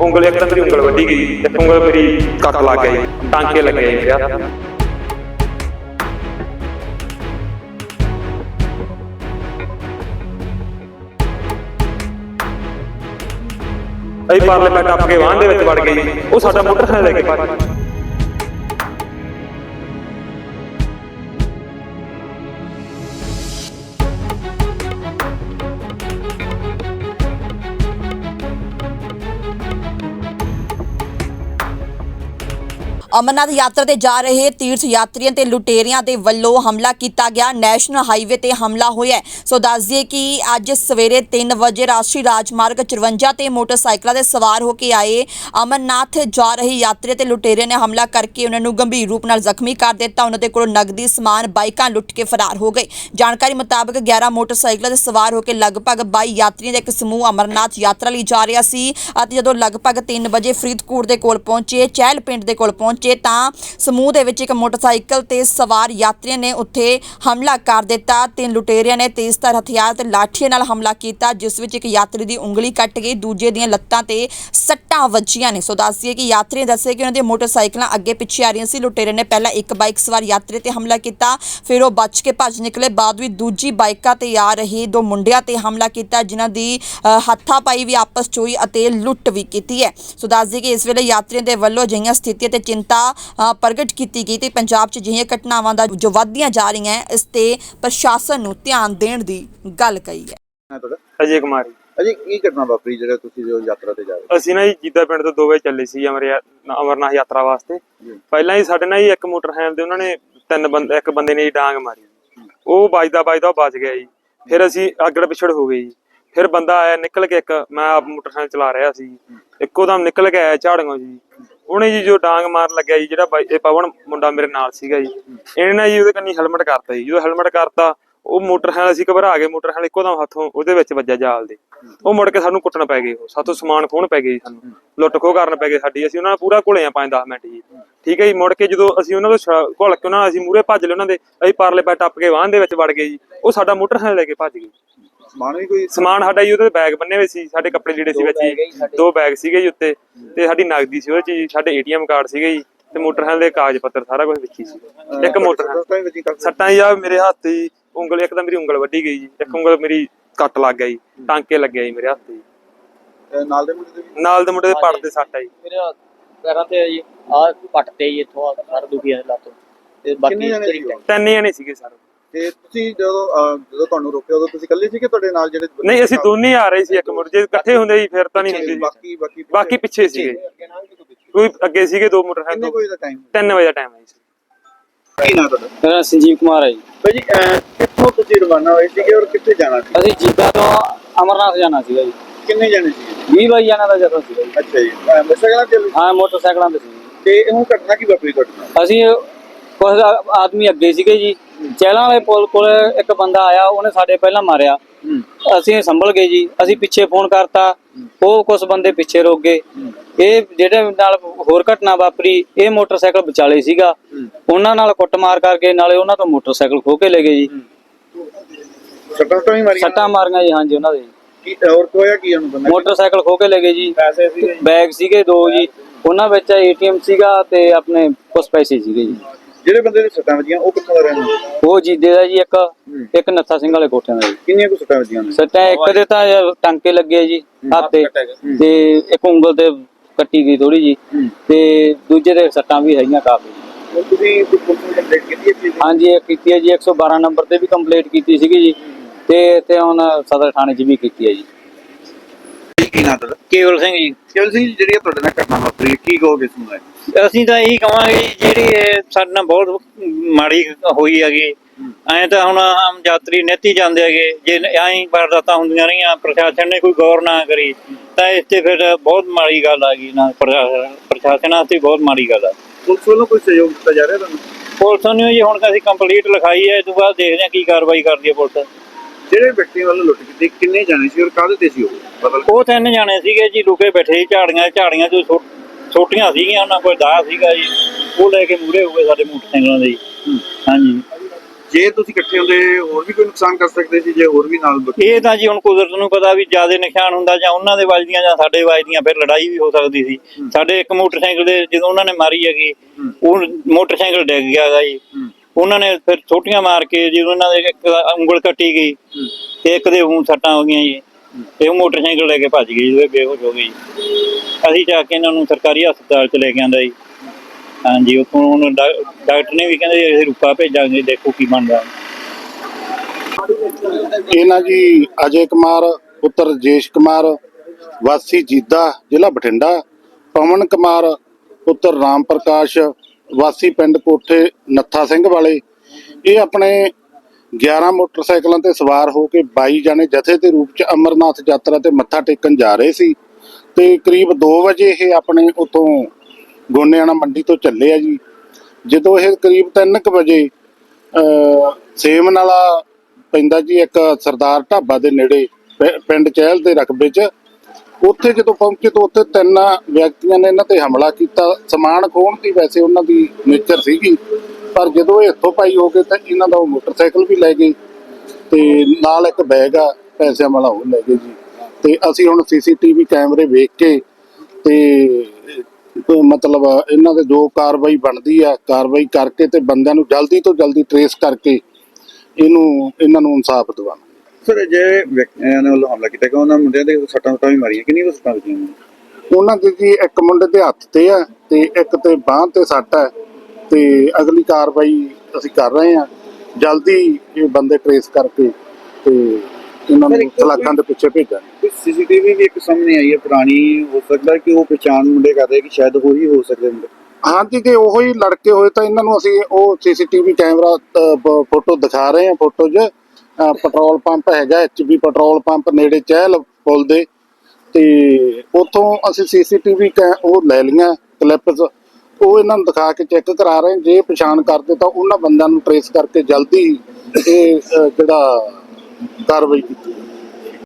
ਉਂਗਲ ਇੱਕ ਮੇਰੀ ਉਂਗਲ ਵੱਢੀ ਗਈ ਤੇ ਉਂਗਲ ਮੇਰੀ ਕੱਟ ਲੱਗ ਗਈ, ਟਾਂਕੇ ਲੱਗੇ ਜੀ ਅਸੀਂ ਪਰਲੇ ਪੈ ਟੱਪ ਕੇ ਵਾਹਨ ਦੇ ਵਿੱਚ ਵੜ ਗਏ ਉਹ ਸਾਡਾ ਮੋਟਰਸਾਈਕਲ ਲੈ ਕੇ ਭੱਜ ਅਮਰਨਾਥ ਯਾਤਰਾ ਤੇ ਜਾ ਰਹੇ ਤੀਰਥ ਯਾਤਰੀਆਂ ਤੇ ਲੁਟੇਰਿਆਂ ਦੇ ਵੱਲੋਂ ਹਮਲਾ ਕੀਤਾ ਗਿਆ। ਨੈਸ਼ਨਲ ਹਾਈਵੇ ਤੇ ਹਮਲਾ ਹੋਇਆ ਸੋ ਦੱਸ ਦਈਏ ਕਿ ਅੱਜ ਸਵੇਰੇ 3 ਵਜੇ ਰਾਸ਼ਟਰੀ ਰਾਜਮਾਰਗ 54 ਤੇ ਮੋਟਰਸਾਈਕਲਾਂ ਦੇ ਸਵਾਰ ਹੋ ਕੇ ਆਏ ਅਮਰਨਾਥ ਜਾ ਰਹੇ ਯਾਤਰੀ ਤੇ ਲੁਟੇਰਿਆਂ ਨੇ ਹਮਲਾ ਕਰਕੇ ਉਹਨਾਂ ਨੂੰ ਗੰਭੀਰ ਰੂਪ ਨਾਲ ਜ਼ਖਮੀ ਕਰ ਦਿੱਤਾ। ਉਹਨਾਂ ਦੇ ਕੋਲੋਂ ਨਗਦੀ ਸਮਾਨ, ਬਾਈਕਾਂ ਲੁੱਟ ਕੇ ਫਰਾਰ ਹੋ ਗਏ। ਜਾਣਕਾਰੀ ਮੁਤਾਬਕ 11 ਮੋਟਰਸਾਈਕਲਾਂ ਤੇ ਸਵਾਰ ਹੋ ਕੇ ਲਗਭਗ 22 ਯਾਤਰੀਆਂ ਦਾ ਇੱਕ ਸਮੂਹ ਅਮਰਨਾਥ ਯਾਤਰਾ ਲਈ ਜਾ ਰਿਹਾ ਸੀ ਅਤੇ ਜਦੋਂ ਲਗਭਗ 3 ਵਜੇ ਫਰੀਦਕੋਟ ਦੇ ਕੋਲ ਪਹੁੰਚੇ, ਚਹਿਲ ਪਿੰਡ ਦੇ ਕੋਲ ਪਹੁੰਚੇ ਤਾਂ ਸਮੂਹ ਦੇ ਵਿੱਚ ਇੱਕ ਮੋਟਰਸਾਈਕਲ ਤੇ ਸਵਾਰ ਯਾਤਰੀਆਂ ਨੇ ਉੱਥੇ ਹਮਲਾ ਕਰ ਦਿੱਤਾ ਤਿੰਨ ਲੁਟੇਰਿਆਂ ਨੇ ਤੇਜ਼ਧਾਰ ਹਥਿਆਰ ਤੇ ਲਾਠੀਆਂ ਨਾਲ ਹਮਲਾ ਕੀਤਾ ਜਿਸ ਵਿੱਚ ਇੱਕ ਯਾਤਰੀ ਦੀ ਉਂਗਲੀ ਕੱਟ ਗਈ ਦੂਜੇ ਦੀਆਂ ਲੱਤਾਂ ਤੇ ਸੱਟਾਂ ਵੱਜੀਆਂ ਨੇ। ਸੋ ਦੱਸੀਏ ਕਿ ਯਾਤਰੀ ਨੇ ਕਿ ਉਹਨਾਂ ਦੀਆਂ ਮੋਟਰਸਾਈਕਲਾਂ ਅੱਗੇ ਪਿੱਛੇ ਆ ਰਹੀਆਂ ਸੀ। ਲੁਟੇਰੇ ਨੇ ਪਹਿਲਾਂ ਇੱਕ ਬਾਈਕ ਸਵਾਰ ਯਾਤਰੀ ਤੇ ਹਮਲਾ ਕੀਤਾ ਫਿਰ ਉਹ ਬਚ ਕੇ ਭੱਜ ਨਿਕਲੇ। ਬਾਅਦ ਵਿੱਚ ਦੂਜੀ ਬਾਈਕਾਂ ਤੇ ਆ ਰਹੀ ਦੋ ਮੁੰਡਿਆਂ ਤੇ ਹਮਲਾ ਕੀਤਾ ਜਿਨ੍ਹਾਂ ਦੀ ਅ, ਹੱਥਾਪਾਈ ਵੀ ਆਪਸ 'ਚ ਹੋਈ ਅਤੇ ਲੁੱਟ ਵੀ ਕੀਤੀ ਹੈ। ਸੋ ਦੱਸਦੀ ਕਿ ਇਸ ਵੇਲੇ ਯਾਤਰੀਆਂ ਦੇ ਵੱਲੋਂ ਅਜਿਹੀਆਂ ਸਥਿਤੀਆਂ ਤੇ ਚਿੰਤਾ ਅ, ਪ੍ਰਗਟ ਕੀਤੀ ਗਈ ਤੇ ਪੰਜਾਬ 'ਚ ਅਜਿਹੀਆਂ ਘਟਨਾਵਾਂ ਦਾ ਜੋ ਵੱਧਦੀਆਂ ਜਾ ਰਹੀਆਂ ਹੈ, ਇਸ ਤੇ ਪ੍ਰਸ਼ਾਸਨ ਨੂੰ ਧਿਆਨ ਦੇਣ ਦੀ ਗੱਲ ਕਹੀ ਹੈ। ਹੈ ਤੁਹਾਡਾ? ਅਜੇ ਕੁਮਾਰੀ। ਅਜੇ ਕੀ ਘਟਨਾ ਵਾਪਰੀ ਜਿਹੜਾ ਤੁਸੀਂ ਜੋ ਯਾਤਰਾ ਤੇ ਜਾ ਰਹੇ ਅਸੀਂ ਨਾ ਜੀ ਜੀਦਾ ਪਿੰਡ ਤੋਂ ਦੋ ਵਜੇ ਚੱਲੇ ਸੀ ਅਮਰ ਅਮਰਨਾਥ ਯਾਤਰਾ ਵਾਸਤੇ। ਪਹਿਲਾਂ ਹੀ ਸਾਡੇ ਨਾਲ ਹੀ ਇੱਕ ਮੋਟਰਸਾਈਕਲ ਤੇ ਉਹਨਾਂ ਨੇ ਤਿੰਨ ਬੰਦੇ ਇੱਕ ਬੰਦੇ ਨੇ ਜੀ ਡਾਂਗ ਮਾਰੀ। ਉਹ ਵੱਜਦਾ ਵੱਜਦਾ ਉਹ ਬਚ ਗਿਆ ਜੀ। ਫਿਰ ਅਸੀਂ ਅਗੜ ਪਿਛੜ ਹੋ ਗਏ ਜੀ। ਫਿਰ ਬੰਦਾ ਆਇਆ ਨਿਕਲ ਕੇ ਇੱਕ ਮੈਂ ਆਪ ਮੋਟਰਸਾਈਕਲ ਚਲਾ ਰਿਹਾ ਸੀ। ਇੱਕੋ ਦਮ ਨਿਕਲ ਕੇ ਆਇਆ ਝਾੜੀਆਂ ਜੀ। ਉਹਨੇ ਜੀ ਜੋ ਡਾਂਗ ਮਾਰ ਲੱਗਿਆ ਜੀ, ਜਿਹੜਾ ਬਾਈ- ਇਹ ਪਵਨ ਮੁੰਡਾ ਮੇਰੇ ਨਾਲ ਸੀਗਾ ਜੀ। ਇਹਨੇ ਨਾ ਜੀ ਉਹਦੇ ਕੰਨੀ ਹੈਲਮਟ ਕਰਤਾ ਜੀ। ਜਦੋਂ ਹੈਲਮਟ ਕਰਤਾ, ਉਹ ਮੋਟਰਸਾਈਕਲ ਅਸੀਂ ਘਬਰਾ ਗਏ, ਮੋਟਰਸਾਈਕਲ ਇੱਕੋ ਦਮ ਹੱਥੋਂ ਉਹਦੇ ਵਿੱਚ ਵੱਜਿਆ ਜਾਲ ਦੇ। ਉਹ ਮੁੜ ਕੇ ਸਾਨੂੰ ਕੁੱਟਣ ਪੈ ਗਏ ਉਹ। ਸਾਤੋਂ ਸਮਾਨ ਖੋਣ ਪੈ ਗਏ ਜੀ ਸਾਨੂੰ। ਲੁੱਟ ਖੋਹ ਕਰਨ ਪੈ ਗਏ ਸਾਡੀ। ਅਸੀਂ ਉਹਨਾਂ ਨਾਲ ਪੂਰਾ ਘੁਲੇ ਆ 5-10 ਮਿੰਟ ਜੀ। ਠੀਕ ਹੈ ਜੀ, ਮੁੜ ਕੇ ਜਦੋਂ ਅਸੀਂ ਉਹਨਾਂ ਤੋਂ ਛ- ਘੁਲ ਕੇ ਉਹਨਾਂ ਨਾਲ ਅਸੀਂ ਮੂਹਰੇ ਭੱਜ ਲਏ ਉਹਨਾਂ ਦੇ, ਅਸੀਂ ਪਰਲੇ ਪੈ ਟੱਪ ਕੇ ਵਾਹਨ ਦੇ ਵਿੱਚ ਵੜ ਗਏ ਜੀ। ਉਹ ਸਾਡਾ ਮੋਟਰਸਾਈਕਲ ਲੈ ਕੇ ਭੱਜ ਗਏ। ਸਮਾਨ ਵੀ ਕੋਈ ਸਮਾਨ ਸਾਡਾ ਜੀ ਉਹਦੇ ਬੈਗ ਬੰਨੇ ਹੋਏ ਸੀ ਸਾਡੇ ਕੱਪੜੇ ਲੀੜੇ ਸੀ ਵਿੱਚ ਜੀ। ਦੋ ਬੈਗ ਸੀਗੇ ਜੀ ਉੱਤੇ ਤੇ ਸਾਡੀ ਨਗਦੀ ਸੀ ਉਹਦੇ ਚ ਜੀ ਸਾਡੇ ਏਟੀਐਮ ਕਾਰਡ ਸੀਗੇ ਜੀ ਤੇ ਮੋਟਰਸਾਈਕਲ ਦੇ ਕਾਗਜ਼ ਪੱਤਰ ਸਾਰਾ ਕੁਝ ਵਿੱਚ ਹੀ ਸੀ ਇੱਕ ਮੋਟਰਸਾਈਕਲ। ਸੱਟਾਂ ਜੀ ਆ ਮੇਰੇ ਹੱਥ ਤੇ ਜੀ ਉਂਗਲ ਇੱਕ ਤਾਂ ਮੇਰੀ ਉਂਗਲ ਵੱਢੀ ਗਈ ਜੀ ਇੱਕ ਉਂਗਲ ਮੇਰੀ ਕੱਟ ਲੱਗ ਗਿਆ ਜੀ ਟਾਂਕੇ ਲੱਗੇ ਜੀ ਮੇਰੇ ਹੱਥ ਤੇ ਨਾਲ ਦੇ ਮੁੰਡੇ ਦੇ ਨਾਲ ਦੇ ਮੁੰਡੇ ਦੇ ਪੜ ਤੇ ਸੱਟ ਆ ਜੀ। ਮੇਰੇ ਪੈਰਾਂ ਤੇ ਜੀ ਆ ਪੱਟ ਤੇ ਜੀ ਇੱਥੋਂ ਆਹ ਸਾਰਾ ਦੁਖੀ ਹੈ ਲੱਤ ਤੇ। ਬਾਕੀ ਜਿਹੜੀ? ਤਿੰਨ ਜਣੇ ਸੀਗੇ ਸਰ। ਤੇ ਤੁਸੀਂ ਜਦੋਂ ਅਹ, ਜਦੋਂ ਤੁਹਾਨੂੰ ਰੋਕਿਆ ਉਦੋਂ ਤੁਸੀਂ ਇਕੱਲੇ ਸੀ ਕਿ ਤੁਹਾਡੇ ਨਾਲ ਜਿਹੜੇ ਨਹੀਂ ਅਸੀਂ ਦੋਨੇ ਆ ਰਹੇ ਸੀ ਇੱਕ ਮੁੜ ਜੇ ਇਕੱਠੇ ਹੁੰਦੇ ਜੀ ਫਿਰ ਤਾਂ ਨਹੀਂ ਹੁੰਦੇ ਜੀ ਬਾਕੀ ਬਾਕੀ ਬਾਕੀ ਪਿੱਛੇ ਸੀਗੇ। ਕੋਈ ਅੱਗੇ ਸੀਗੇ ਦੋ ਮੋਟਰਸਾਈਕਲ ਕਿੰਨੇ ਤੋਂ ਕੋਈ ਦਾ ਟਾਈਮ 3 ਵਜੇ ਦਾ ਟਾਈਮ ਹੈ ਜੀ। ਕੀ ਨਾ ਤੁਹਾਡਾ? ਮੇਰਾ ਸੰਜੀਵ ਕੁਮਾਰ ਹੈ ਜੀ। ਭਾਈ ਜੀ ਅਹ, ਕਿੱਥੋਂ ਤੁਸੀਂ ਰਵਾਨਾ ਹੋਏ ਸੀਗੇ ਔਰ ਕਿੱਥੇ ਜਾਣਾ ਸੀ? ਅਸੀਂ ਜੀਬਾ ਤੋਂ ਅਮਰਨਾਥ ਜਾਣਾ ਸੀਗਾ ਜੀ। ਕਿੰਨੇ ਜਣੇ ਸੀਗੇ? 20 ਬਾਈ ਜਾਣਾ ਦਾ ਜਦੋਂ ਸੀਗਾ ਜੀ। ਅੱਛਾ ਜੀ ਅਹ, ਮੋਟਰਸਾਈਕਲਾਂ ਤੇ ਚੱਲੇ? ਹਾਂ ਮੋਟਰਸਾਈਕਲਾਂ ਤੇ ਸੀ। ਤੇ ਇਹ ਘਟਨਾ ਕੀ ਵਾਪਰੀ ਤੁਹਾਡੇ ਨਾਲ? ਅਸੀਂ ਕੁਝ ਆਦਮੀ ਅੱਗੇ ਸੀਗੇ ਜੀ। ਚਹਿਲਾਂ ਵਾਲੇ ਪੁਲ ਕੋਲ ਇੱਕ ਬੰਦਾ ਆਇਆ ਉਹਨੇ ਸਾਡੇ ਪਹਿਲਾਂ ਮਾਰਿਆ। ਅਸੀਂ ਸੰਭਲ ਗਏ ਜੀ। ਅਸੀਂ ਪਿੱਛੇ ਫੋਨ ਕਰਤਾ। ਉਹ ਕੁਝ ਬੰਦੇ ਪਿੱਛੇ ਰੁਕ ਗਏ। ਇਹ ਜਿਹੜੇ ਨਾਲ ਹੋਰ ਘਟਨਾ ਵਾਪਰੀ ਇਹ ਮੋਟਰਸਾਈਕਲ ਵਿਚਾਲੇ ਸੀਗਾ। ਉਹਨਾਂ ਨਾਲ ਕੁੱਟਮਾਰ ਕਰਕੇ ਨਾਲੇ ਉਹਨਾਂ ਤੋਂ ਮੋਟਰਸਾਈਕਲ ਖੋਹ ਕੇ ਲੈ ਗਏ ਜੀ। ਸੱਟਾਂ ਮਾਰੀਆਂ? ਸੱਟਾਂ ਮਾਰੀਆਂ ਜੀ ਹਾਂਜੀ ਉਹਨਾਂ ਦੇ। ਕੀ ਔਰ ਕੋਇਆ ਕੀ ਉਹਨੂੰ ਬੰਦਾ? ਮੋਟਰਸਾਈਕਲ ਖੋ ਕੇ ਲੈ ਗਏ ਜੀ। ਪੈਸੇ ਸੀਗੇ? ਬੈਗ ਸੀਗੇ ਦੋ ਜੀ। ਉਹਨਾਂ ਵਿੱਚ ਏਟੀਐਮ ਸੀਗਾ ਤੇ ਆਪਣੇ ਕੁਝ ਪੈਸੇ ਸੀਗੇ ਜੀ। ਜਿਹੜੇ ਬੰਦੇ ਦੇ ਸੱਟਾਂ ਵੱਜੀਆਂ ਉਹ ਕਿੱਥੋਂ ਦਾ ਰਹਿਣ ਵਾਲਾ? ਉਹ ਜੀਦੇ ਦਾ ਜੀ ਇੱਕ ਇੱਕ ਨੱਥਾ ਸਿੰਘ ਵਾਲੇ ਕੋਠਿਆਂ ਦਾ ਜੀ। ਕਿੰਨੀਆਂ ਕੁ ਸੱਟਾਂ ਵੱਜੀਆਂ ਨੇ ਸੱਟਾਂ ਇੱਕ ਦੇ ਤਾਂ ਟਾਂਕੇ ਲੱਗੇ ਜੀ ਹੱਥ ਤੇ ਤੇ ਇੱਕ ਉਂਗਲ ਤੇ ਕੱਟੀ ਗਈ ਥੋੜੀ ਜੀ। ਤੇ ਦੂਜੇ ਦੇ ਸੱਟਾਂ ਵੀ ਹੈਗੀਆਂ ਕਾਫੀ। ਹੁਣ ਤੁਸੀਂ ਕੋਈ ਪੁਲਿਸ ਨੂੰ ਕੰਪਲੇਂਟ ਕੀਤੀ ਹੈ ਚੀਜ਼ ਦੀ? ਹਾਂਜੀ ਇਹ ਕੀਤੀ ਹੈ ਜੀ 112 ਨੰਬਰ ਤੇ ਵੀ ਕੰਪਲੀਟ ਕੀਤੀ ਸੀਗੀ ਜੀ। ਤੇ ਇੱਥੇ ਹੁਣ ਸਦਰ ਥਾਣੇ 'ਚ ਵੀ ਕੀਤੀ ਹੈ ਜੀ। ਕੀ ਨਾ ਤੁਹਾਡਾ ਕੇਵਲ ਸਿੰਘ ਜੀ। ਕੇਵਲ ਸਿੰਘ ਜੀ, ਜਿਹੜੀ ਇਹ ਤੁਹਾਡੇ ਨਾਲ ਘਟਨਾ ਵਾਪਰੀ ਹੈ, ਕੀ ਕਹੋਗੇ ਕੇ? ਅਸੀਂ ਤਾਂ ਇਹੀ ਕਹਾਂਗੇ ਜੀ, ਜਿਹੜੀ ਇਹ ਸਾਡੇ ਨਾਲ ਬਹੁਤ ਮਾੜੀ ਹੋਈ ਹੈਗੀ। ਐਂ ਤਾਂ ਹੁਣ ਆਮ ਯਾਤਰੀ ਨਿੱਤੀ ਜਾਂਦੇ ਹੈਗੇ। ਜੇ ਐਂ ਵਾਰਦਾਤਾਂ ਹੁੰਦੀਆਂ ਰਹੀਆਂ ਪ੍ਰਸ਼ਾਸਨ ਨੇ ਕੋਈ ਗੌਰ ਨਾ ਕਰੀ ਤਾਂ ਇਸ ਤੇ ਫਿਰ ਬਹੁਤ ਮਾੜੀ ਗੱਲ ਆ ਗਈ ਨਾ ਪ੍ਰਸ਼ਾਸਨ ਪ੍ਰਸ਼ਾਸਨ ਵਾਸਤੇ ਬਹੁਤ ਮਾੜੀ ਗੱਲ ਆ। ਪੁਲਿਸ ਵੱਲੋਂ ਕੋਈ ਸਹਿਯੋਗ ਦਿੱਤਾ ਜਾ ਰਿਹਾ ਤੁਹਾਨੂੰ? ਪੁਲਿਸ ਨੂੰ ਜੀ ਹੁਣ ਤਾਂ ਅਸੀਂ ਕੰਪਲੀਟ ਲਿਖਾਈ ਹੈ ਇਸ ਤੋਂ ਬਾਅਦ ਦੇਖਦੇ ਹਾਂ ਕੀ ਕਾਰਵਾਈ ਕਰਦੀ ਹੈ ਪੁਲਿਸ। ਜਿਹੜੇ ਵਿਅਕਤੀ ਵੱਲੋਂ ਲੁੱਟ ਕੀਤੀ ਕਿੰਨੇ ਜਾਣੇ ਸੀ ਔਰ ਕਾਹਦੇ ਤੇ ਸੀ ਉਹ? ਪਤਾ ਲੱਗਾ? ਉਹ ਤਿੰਨ ਜਾਣੇ ਸੀਗੇ ਜੀ ਲੁਕੇ ਬੈਠੇ ਸੀ ਝਾੜੀਆਂ ਝਾੜੀਆਂ ਛੋ- ਛੋਟੀਆਂ ਸੀਗੀਆਂ ਉਹਨਾਂ ਕੋਲ ਦਾ ਸੀਗਾ ਜੀ। ਉਹ ਲੈ ਕੇ ਮੂਰੇ ਹੋ ਗਏ ਸਾਡੇ ਮੋਟਰਸਾਈਕਲਾਂ ਦੇ ਜੀ। ਹਾਂਜੀ। ਜੇ ਤੁਸੀਂ ਇਕੱਠੇ ਹੁੰਦੇ ਹੋਰ ਵੀ ਕੋਈ ਨੁਕਸਾਨ ਕਰ ਸਕਦੇ ਸੀ ਜੇ ਹੋਰ ਵੀ ਨਾਲ ਬੱਚੇ- ਇਹ ਤਾਂ ਜੀ ਹੁਣ ਕੁਦਰਤ ਨੂੰ ਪਤਾ ਵੀ ਜ਼ਿਆਦਾ ਨਿਸ਼ਾਨ ਹੁੰਦਾ ਜਾਂ ਉਹਨਾਂ ਦੇ ਵੱਜਦੀਆਂ ਜਾਂ ਸਾਡੇ ਵੱਜਦੀਆਂ ਫਿਰ ਲੜਾਈ ਵੀ ਹੋ ਸਕਦੀ ਸੀ। ਸਾਡੇ ਇੱਕ ਮੋਟਰਸਾਈਕਲ ਦੇ ਜਦੋਂ ਉਹਨਾਂ ਨੇ ਮਾਰੀ ਹੈਗੀ ਉਹ ਮੋਟਰਸਾਈਕਲ ਡਿੱਗ ਗਿਆ ਗਾ ਜੀ। ਉਹਨਾਂ ਨੇ ਫਿਰ ਛੋਟੀਆਂ ਮਾਰ ਕੇ ਜਦੋਂ ਉਹਨਾਂ ਦੇ ਇੱਕ ਉਂਗਲ ਕੱਟੀ ਗਈ ਤੇ ਇੱਕ ਦੇ ਹੁਣ ਸੱਟਾਂ ਹੋ ਗਈਆਂ ਜੀ। ਤੇ ਉਹ ਮੋਟਰਸਾਈਕਲ ਲੈ ਕੇ ਭੱਜ ਗਏ ਜੀ ਬੇਹੋਸ਼ ਹੋ ਗਏ ਜੀ ਅਸੀਂ ਜਾ ਕੇ ਇਹਨਾਂ ਨੂੰ ਸਰਕਾਰੀ ਹਸਪਤਾਲ ਚ ਲੈ ਕੇ ਆਂਦਾ ਜੀ। ਹਾਂਜੀ, ਉੱਥੋਂ ਹੁਣ ਡਾਕਟਰ ਨੇ ਵੀ ਕਹਿੰਦੇ ਅਸੀਂ ਰੂਪਾ ਭੇਜਾਂਗੇ, ਦੇਖੋ ਕੀ ਬਣਦਾ। ਇਹਨਾਂ ਜੀ, ਅਜੇ ਕੁਮਾਰ, ਪੁੱਤਰ ਰਜੇਸ਼ ਕੁਮਾਰ, ਵਾਸੀ ਜੀਦਾ, ਜ਼ਿਲ੍ਹਾ ਬਠਿੰਡਾ। ਪਵਨ ਕੁਮਾਰ, ਪੁੱਤਰ ਰਾਮ ਪ੍ਰਕਾਸ਼, ਵਾਸੀ ਪਿੰਡ ਕੋਠੇ, ਨੱਥਾ ਸਿੰਘ ਵਾਲੇ। ਇਹ ਆਪਣੇ 11 ਮੋਟਰਸਾਈਕਲਾਂ ਤੇ ਸਵਾਰ ਹੋ ਕੇ 22 ਜਣੇ ਜਥੇ ਦੇ ਰੂਪ ਚ ਅਮਰਨਾਥ ਯਾਤਰਾ ਤੇ ਮੱਥਾ ਟੇਕਣ ਜਾ ਰਹੇ ਸੀ। ਤੇ ਕਰੀਬ 2 ਵਜੇ ਇਹ ਆਪਣੇ ਉਤੋਂ ਗੋਨਿਆਣਾ ਮੰਡੀ ਤੋਂ ਚੱਲੇ ਆ ਜੀ। ਜਦੋਂ ਇਹ ਕਰੀਬ 3:00 ਵਜੇ ਸੇਮ ਨਾਲਾ ਪੈਂਦਾ ਜੀ ਇੱਕ ਸਰਦਾਰ ਢਾਬਾ ਦੇ ਨੇੜੇ ਪਿੰਡ ਚਹਿਲ ਦੇ ਰਕਬੇ 'ਚ। ਉੱਥੇ ਜਦੋਂ ਪਹੁੰਚੇ ਤਾਂ ਉੱਥੇ ਤਿੰਨ ਵਿਅਕਤੀਆਂ ਨੇ ਇਹਨਾਂ ਤੇ ਹਮਲਾ ਕੀਤਾ। ਸਮਾਨ ਖੋਹਣ ਦੀ ਵੈਸੇ ਉਹਨਾਂ ਦੀ ਨੇਚਰ ਸੀਗੀ। ਪਰ ਜਦੋਂ ਇਹ ਹੱਥੋਂ ਪਾਈ ਹੋ ਗਏ ਤਾਂ ਇਹਨਾਂ ਦਾ ਉਹ ਮੋਟਰਸਾਈਕਲ ਵੀ ਲੈ ਗਏ ਤੇ ਨਾਲ ਇੱਕ ਬੈਗ ਆ ਪੈਸਿਆਂ ਵਾਲਾ ਉਹ ਲੈ ਗਏ ਜੀ। ਤੇ ਅਸੀਂ ਹੁਣ ਸੀਸੀਟੀਵੀ ਕੈਮਰੇ ਵੇਖ ਕੇ ਤੇ ਮਤਲਬ ਇਹਨਾਂ ਦੇ ਜੋ ਕਾਰਵਾਈ ਬਣਦੀ ਆ ਕਾਰਵਾਈ ਕਰਕੇ ਤੇ ਬੰਦਿਆਂ ਨੂੰ ਜਲਦੀ ਤੋਂ ਜਲਦੀ ਟਰੇਸ ਕਰਕੇ ਇਹਨੂੰ ਇਹਨਾਂ ਨੂੰ ਇਨਸਾਫ ਦਿਵਾਉਣਾ ਸਰ ਜੇ ਵਿਅਕਤੀਆਂ ਨੇ ਹਮਲਾ ਕੀਤਾ ਕਿ ਉਹਨਾਂ ਮੁੰਡਿਆਂ ਦੇ ਸੱਟਾਂ ਸੁੱਟਾਂ ਵੀ ਮਾਰੀਆਂ ਕੁ ਸੱਟਾਂ ਲੱਗੀਆਂ? ਉਹਨਾਂ ਦੇ ਜੀ ਇੱਕ ਮੁੰਡੇ ਦੇ ਹੱਥ ਤੇ ਆ ਤੇ ਇੱਕ ਤੇ ਬਾਹ ਤੇ ਸੱਟ ਹੈ ਤੇ ਅਗਲੀ ਕਾਰਵਾਈ ਅਸੀਂ ਕਰ ਰਹੇ ਹਾਂ। ਜਲਦੀ ਇਹ ਬੰਦੇ ਟਰੇਸ ਕਰਕੇ ਤੇ ਇਹਨਾਂ ਨੂੰ ਸਲਾਖਾਂ ਦੇ ਪਿੱਛੇ ਭੇਜਾਂਗੇ। ਸੀਸੀਟੀਵੀ ਵੀ ਇੱਕ ਸਾਹਮਣੇ ਆਈ ਹੈ ਪੁਰਾਣੀ ਹੋ ਸਕਦਾ ਕਿ ਉਹ ਪਛਾਣ ਮੁੰਡੇ ਕਰ ਰਹੇ ਕਿ ਸ਼ਾਇਦ ਉਹ ਹੀ ਹੋ ਸਕਦੇ ਮੁੰਡੇ। ਹਾਂਜੀ ਜੇ ਉਹੋ ਹੀ ਲੜਕੇ ਹੋਏ ਤਾਂ ਇਹਨਾਂ ਨੂੰ ਅਸੀਂ ਉਹ ਸੀਸੀਟੀਵੀ ਕੈਮਰਾ ਫੋਟੋ ਦਿਖਾ ਰਹੇ ਹਾਂ ਫੋਟੋ 'ਚ। ਪੈਟਰੋਲ ਪੰਪ ਹੈਗਾ ਐਚਪੀ ਪੈਟਰੋਲ ਪੰਪ ਨੇੜੇ ਚਹਿਲ ਪੁਲ ਦੇ। ਤੇ ਉਥੋਂ ਅਸੀਂ ਸੀਸੀਟੀਵੀ ਉਹ ਲੈ ਲਈਆਂ ਕਲਿੱਪਸ ਉਹ ਇਹਨਾਂ ਨੂੰ ਦਿਖਾ ਕੇ ਚੈੱਕ ਕਰਾ ਰਹੇ ਜੇ ਪਛਾਣ ਕਰਦੇ ਤਾਂ ਉਹਨਾਂ ਬੰਦਿਆਂ ਨੂੰ ਟਰੇਸ ਕਰਕੇ ਜਲਦੀ ਇਹ ਜਿਹੜਾ ਕਾਰਵਾਈ ਕੀਤੀ